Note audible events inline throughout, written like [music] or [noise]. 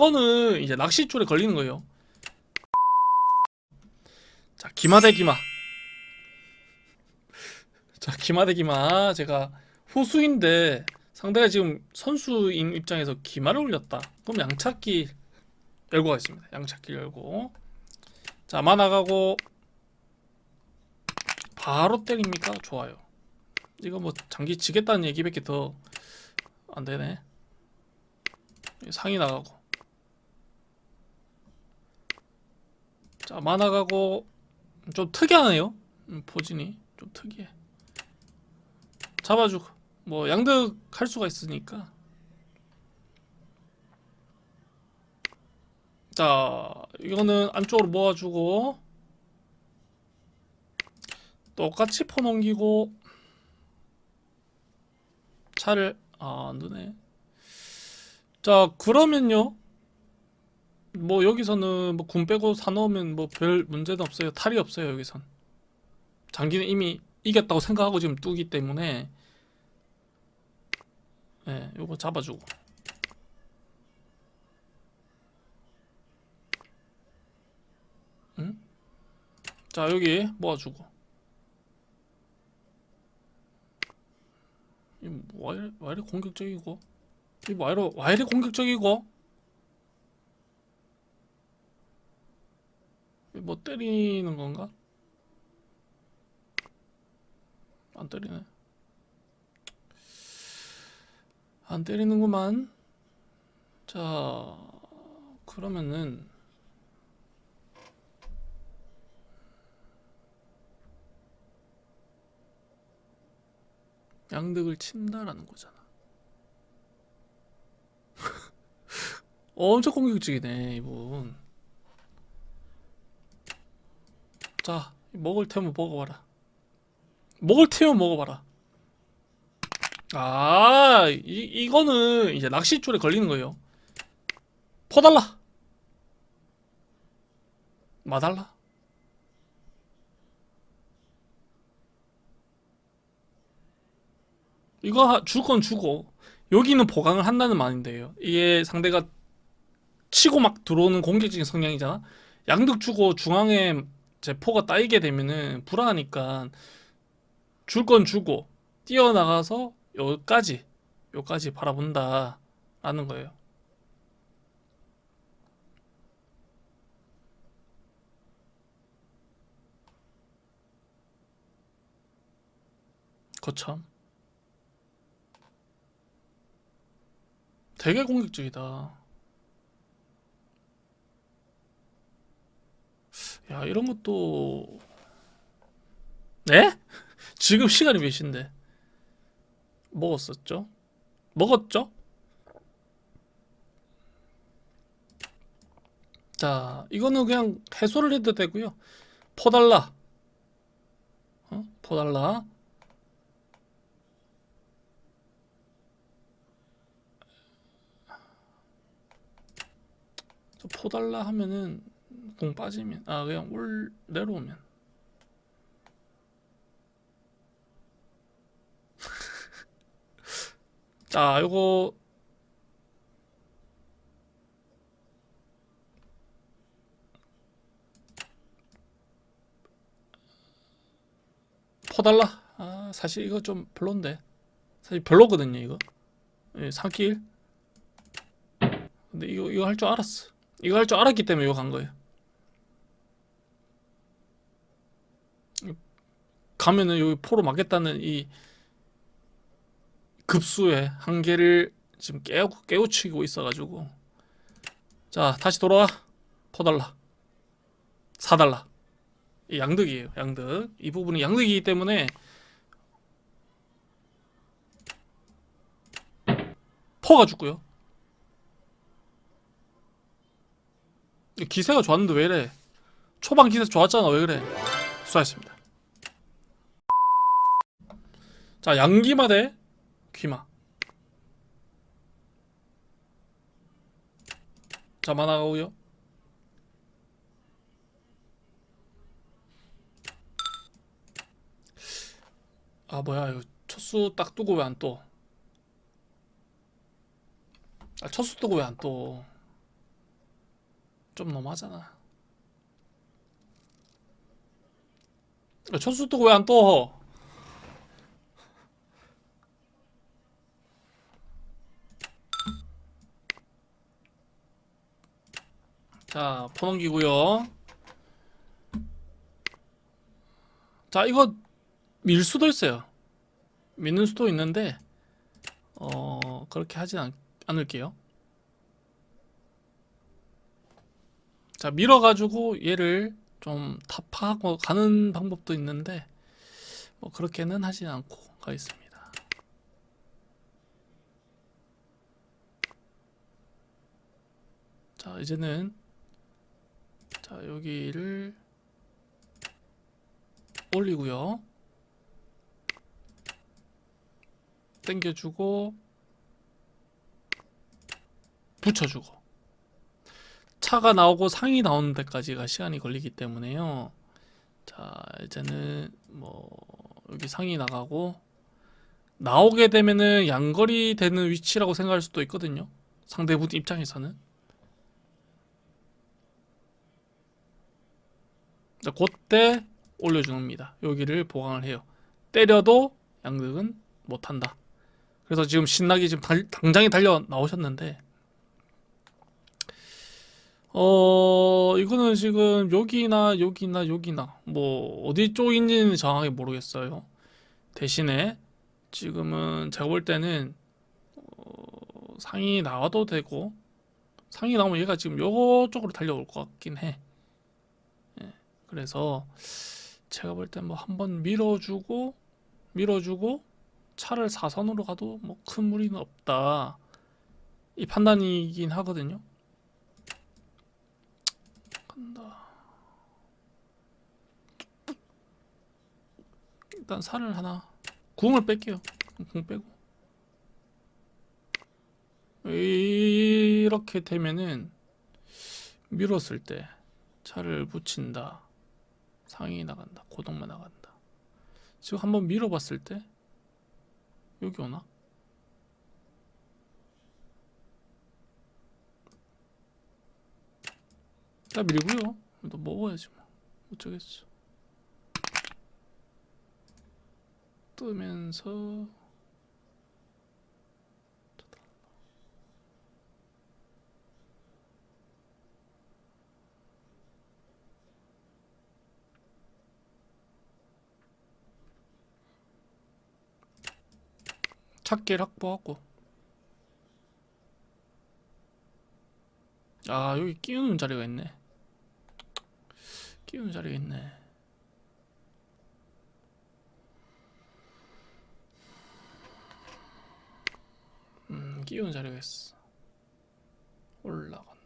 이거는 이제 낚시줄에 걸리는 거예요. 자, 기마 대 기마. 자, 기마 대 기마. 제가 후수인데 상대가 지금 선수인 입장에서 기마를 올렸다. 그럼 양찾기 열고 가겠습니다. 양찾기 열고. 자, 만나가고 바로 때립니까? 좋아요. 이거 뭐 장기 치겠다는 얘기밖에 더 안 되네. 상이 나가고. 자, 만나가고 좀 특이하네요. 음, 포진이 좀 특이해. 잡아주고 뭐 양득 할 수가 있으니까. 자, 이거는 안쪽으로 모아주고 똑같이 퍼넘기고 차를 아, 안 되네. 자, 그러면요. 뭐 여기서는 뭐 군 빼고 사 넣으면 뭐 별 문제는 없어요. 탈이 없어요, 여기선. 장기는 이미 이겼다고 생각하고 지금 뚜기 때문에 예, 요거 잡아주고. 응? 자, 여기 모아주고. 이거 뭐와 이래, 와 이래 공격적이고 이거 와 이래, 와 이래 공격적이고 이거 뭐 때리는 건가? 안 때리네 안 때리는구만 자 그러면은 양득을 친다라는 거잖아. [laughs] 엄청 공격적이네 이분. 자 먹을 테면 먹어봐라. 먹을 테면 먹어봐라. 아 이, 이거는 이제 낚싯줄에 걸리는 거예요. 퍼달라. 마달라. 이거 줄건 주고 여기는 보강을 한다는 말인데요. 이게 상대가 치고 막 들어오는 공격적인 성향이잖아. 양득 주고 중앙에 제포가 따이게 되면은 불안하니까 줄 건 주고 뛰어나가서 여기까지 여기까지 바라본다라는 거예요. 거참. 되게 공격적이다. 야, 이런 것도 네? [laughs] 지금 시간이 몇 시인데? 먹었었죠? 먹었죠? 자, 이거는 그냥 해소를 해도 되고요. 퍼달라. 어? 퍼달라. 저 포달라 하면은 공 빠지면 아 그냥 올 내려오면. [laughs] 자 요거. 포달라? 아 사실 이거 좀 별론데. 사실 별로거든요 이거. 예, 상길 근데 이거 이거 할 줄 알았어. 이거 할 줄 알았기 때문에 이거 간 거예요. 가면은 여기 포로 맞겠다는 이 급수의 한계를 지금 깨우, 깨우치고 있어가지고 자 다시 돌아와 퍼달라 사달라 이 양득이에요 양득 이 부분이 양득이기 때문에 퍼가 죽고요 기세가 좋았는데 왜 이래? 초반 기세 좋았잖아. 왜 그래? 수고하셨습니다. 자, 양기마 대 귀마. 자, 만화가오요. 아, 뭐야, 이거 첫수 딱 뜨고 왜 안 또? 아, 첫수 뜨고 왜 안 또? 좀 너무하잖아. 첫수 뜨고 왜안 떠? 자, 포 넘기고요. 자, 이거 밀 수도 있어요. 미는 수도 있는데 어, 그렇게 하진 않, 않을게요. 자, 밀어 가지고 얘를 좀 타파하고 가는 방법도 있는데 뭐 그렇게는 하진 않고 가겠습니다. 자, 이제는 자, 여기를 올리고요. 당겨주고 붙여주고 차가 나오고 상이 나오는 데까지가 시간이 걸리기 때문에요. 자, 이제는 뭐 여기 상이 나가고 나오게 되면은 양거리 되는 위치라고 생각할 수도 있거든요. 상대분 입장에서는. 자, 그때 올려주는 겁니다. 여기를 보강을 해요. 때려도 양득은 못한다. 그래서 지금 신나게 지금 달- 당장에 달려 나오셨는데 어 이거는 지금 여기나 여기나 여기나 뭐 어디 쪽인지는 정확하게 모르겠어요. 대신에 지금은 제가 볼 때는 어, 상이 나와도 되고 상이 나오면 얘가 지금 요쪽으로 달려올 것 같긴 해. 예, 그래서 제가 볼 때 뭐 한번 밀어주고 밀어주고 차를 사선으로 가도 뭐 큰 무리는 없다. 이 판단이긴 하거든요. 간다. 일단 살을 하나 궁을 뺄게요. 궁 빼고 이렇게 되면은 밀었을 때 차를 붙인다. 상이 나간다. 고동만 나간다. 지금 한번 밀어봤을 때 여기 오나? 나 밀고요. 너 먹어야지 뭐. 어쩌겠어. 뜨면서 찾기를 확보하고. 아 여기 끼우는 자리가 있네. 끼우는 자리가 있네. 음 끼우는 자리가 있어. 올라간다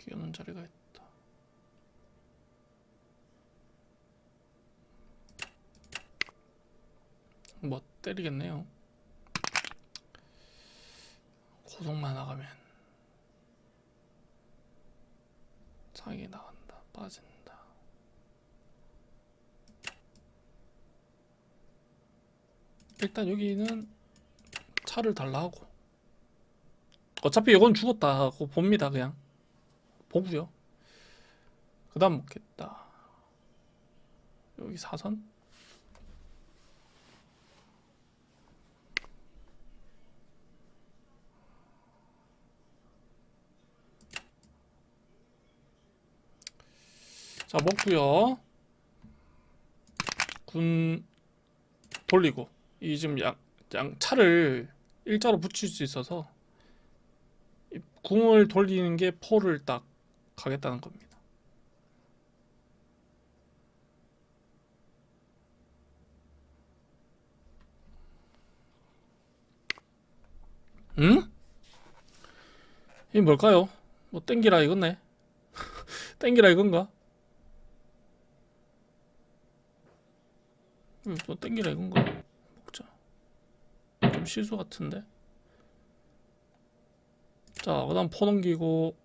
끼우는 자리가 있다 뭐 때리겠네요. 고속만 나가면 상이 나간다. 빠진다. 일단 여기는 차를 달라 하고 어차피 이건 죽었다 하고 봅니다 그냥 보고요. 그 다음 먹겠다. 여기 사선? 자, 먹고요. 군 돌리고 이 지금 양, 양 차를 일자로 붙일 수 있어서 이 궁을 돌리는 게 포를 딱 가겠다는 겁니다. 응? 이 뭘까요? 뭐 땡기라 이건네. [laughs] 땡기라 이건가? 음, 뭐 땡기라 이건가? 먹자. 좀 실수 같은데. 자, 그다음 포 넘기고.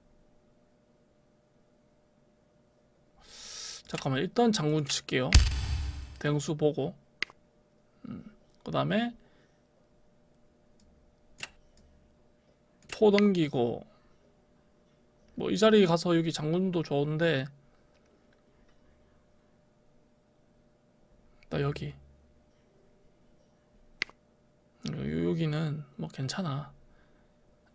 잠깐만, 일단 장군 칠게요. 댕수 보고. 그 다음에 포 넘기고 뭐 이 자리에 가서 여기 장군도 좋은데 나 여기 요- 여기는 뭐 괜찮아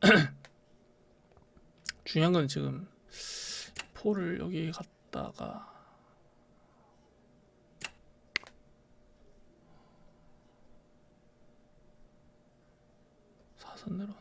[clears throat] 중요한 건 지금 포를 여기 갔다가 사선 내려온다.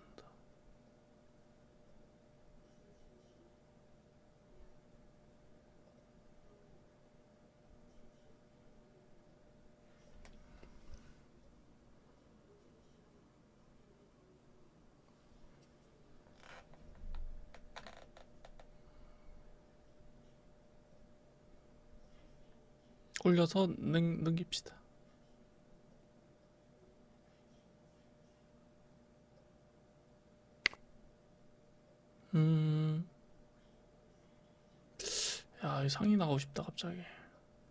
올려서 넘, 넘깁시다. 음. 야, 이 상이 나가고 싶다, 갑자기.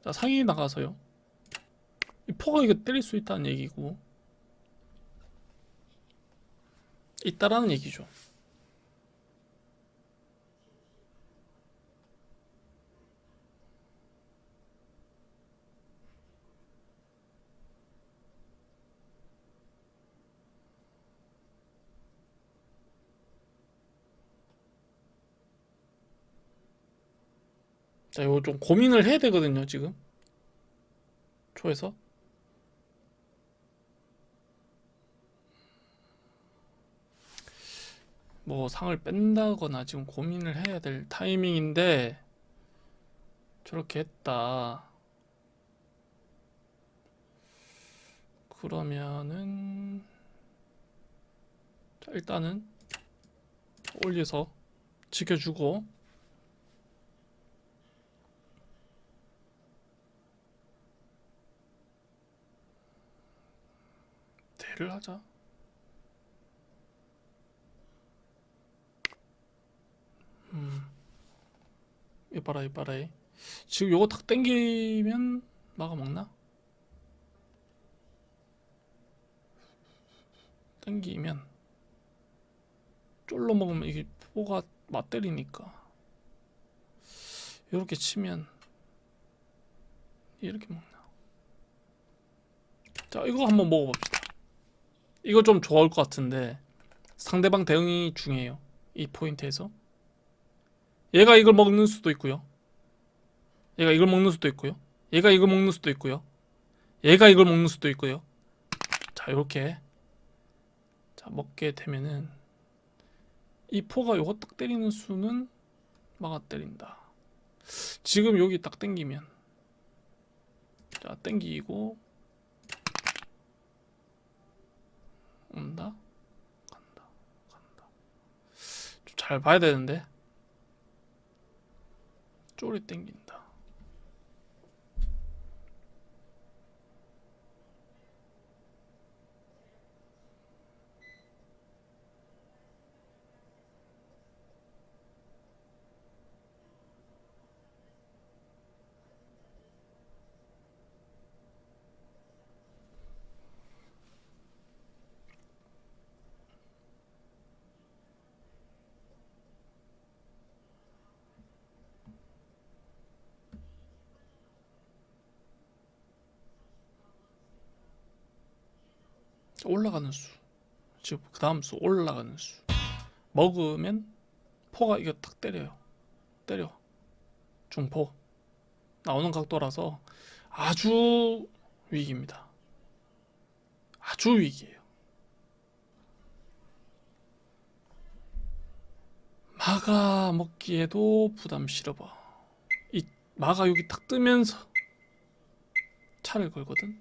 자, 상이 나가서요. 이 포가 이거 때릴 수 있다는 얘기고. 있다라는 얘기죠. 자, 이거 좀 고민을 해야 되거든요, 지금. 초에서. 뭐 상을 뺀다거나 지금 고민을 해야 될 타이밍인데 저렇게 했다. 그러면은 자, 일단은 올려서 지켜주고 대를 하자. 음. 이봐라 이봐라 이. 지금 요거 탁 땡기면 막아 먹나? 땡기면 쫄로 먹으면 이게 포가 맞때리니까 이렇게 치면 이렇게 먹나? 자 이거 한번 먹어봅시다. 이거 좀 좋아할 것 같은데 상대방 대응이 중요해요. 이 포인트에서 얘가 이걸 먹는 수도 있고요. 얘가 이걸 먹는 수도 있고요. 얘가 이걸 먹는 수도 있고요. 얘가 이걸 먹는 수도 있고요. 자 이렇게 자 먹게 되면은 이 포가 요거 딱 때리는 수는 막아 때린다. 지금 여기 딱 땡기면 자 땡기고 온다? 간다 간다. 좀 잘 봐야 되는데. 쪼리 땡긴다 올라가는 수. 지금 그 다음 수 올라가는 수. 먹으면 포가 이거 탁 때려요. 때려. 중포. 나오는 각도라서 아주 위기입니다. 아주 위기예요. 마가 먹기에도 부담스러워 이 마가 여기 탁 뜨면서 차를 걸거든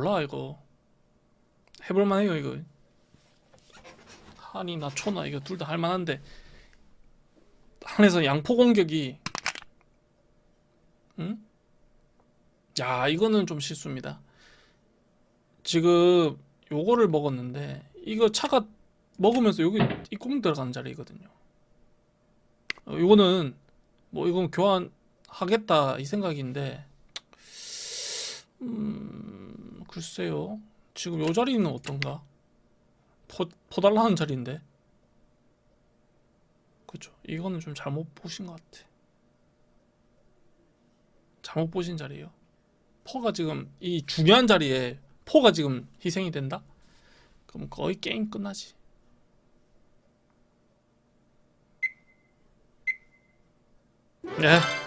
몰라 이거 해볼만 해요 이거 한이나 초나 이거 둘 다 할만한데 한에서 양포 공격이 응? 야 이거는 좀 실수입니다 지금 요거를 먹었는데 이거 차가 먹으면서 여기 입구멍 들어가는 자리거든요. 어, 이거는 뭐 이건 교환하겠다 이 생각인데 음 글쎄요. 지금 요 자리는 어떤가? 포, 포달라는 자리인데. 그죠 이거는 좀 잘못 보신 것 같아. 잘못 보신 자리예요. 포가 지금 이 중요한 자리에 포가 지금 희생이 된다? 그럼 거의 게임 끝나지. 예